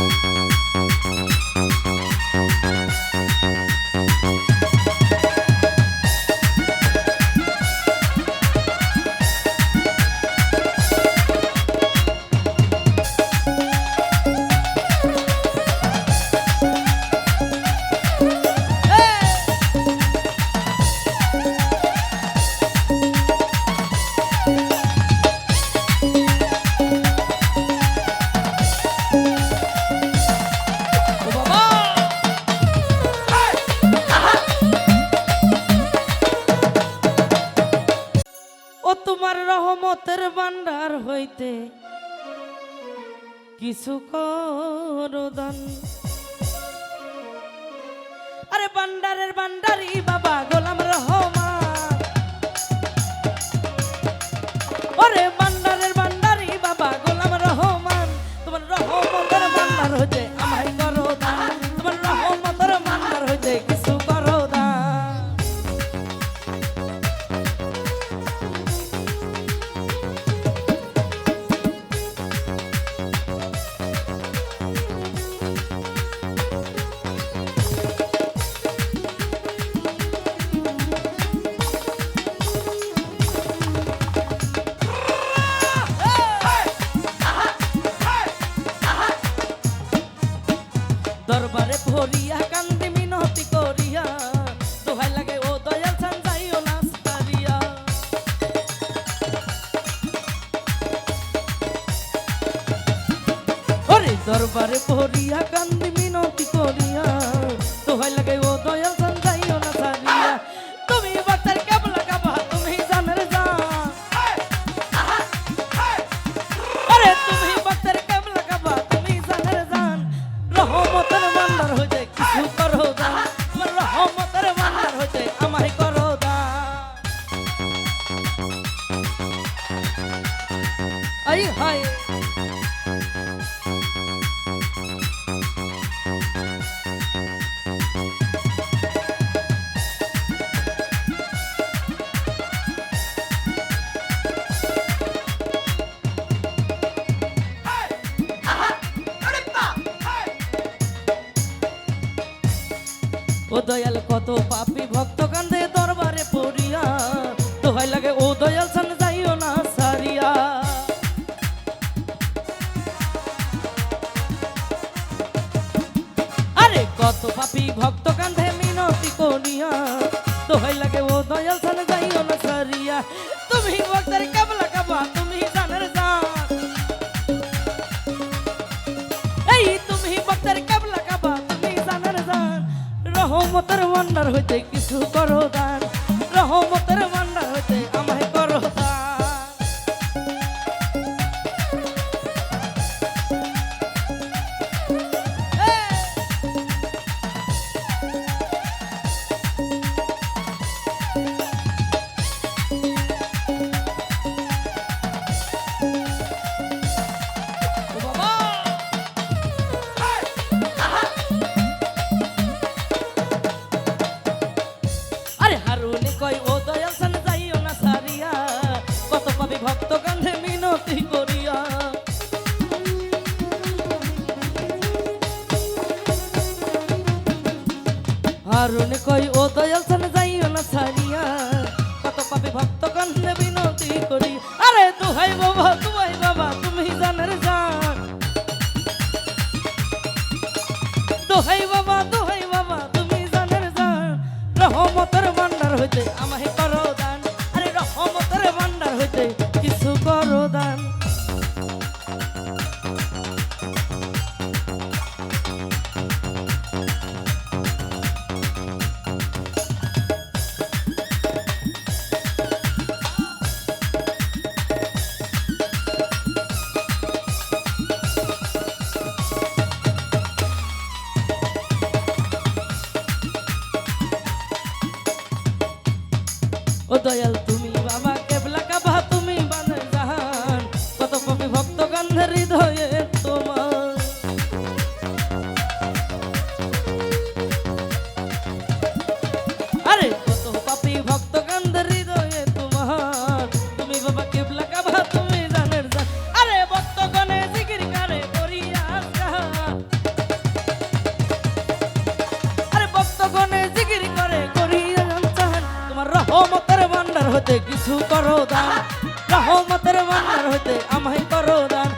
ও রহমতের ভান্ডার হইতে কিছু করদান আরে ভান্ডারের ভান্ডারি বাবা গোলাম ভরিয়া কান্দি মিনতি করিয়া। দোহাই লাগে ও দয়াল ছান, যাইও নাস্তারিয়া ওরে দরবারে করিয়া কান্দি মিনতি করিয়া। আই হায় ও দয়াল, কত পাপি ভক্ত কান্দে দরবারে পড়িয়া। দোহাই লাগে, ও দয়াল সান যাইও না দোহাই লাগে ও দয়াল সান যাইও না সারিয়া তুমি ভক্তের কেবলা কাবা তুমি জানের জান এই তুমি ভক্তের কেবলা কাবা তুমি জানার জান রহমতের ভান্ডার হইতে কিছু করো দান রহমতের ভান্ডার হইতে আমায় কই, ও দয়াল সান, যাইও না সারিয়া কত পাবি ভক্ত কান্ধে মিনতি করিয়া। হারুনি কই, ও দয়াল সান, যাইও না সারিয়া কত পাবি ভক্ত কান্ধে মিনতি করি। আরে দুহাই বাবা দুহাই বাবা, তুমি জানের জান। দোহাই বাবা আমায় ও দয়াল তুমি হতে কিছু করো দান। রহমতের ভান্ডার হতে আমায় করো দান।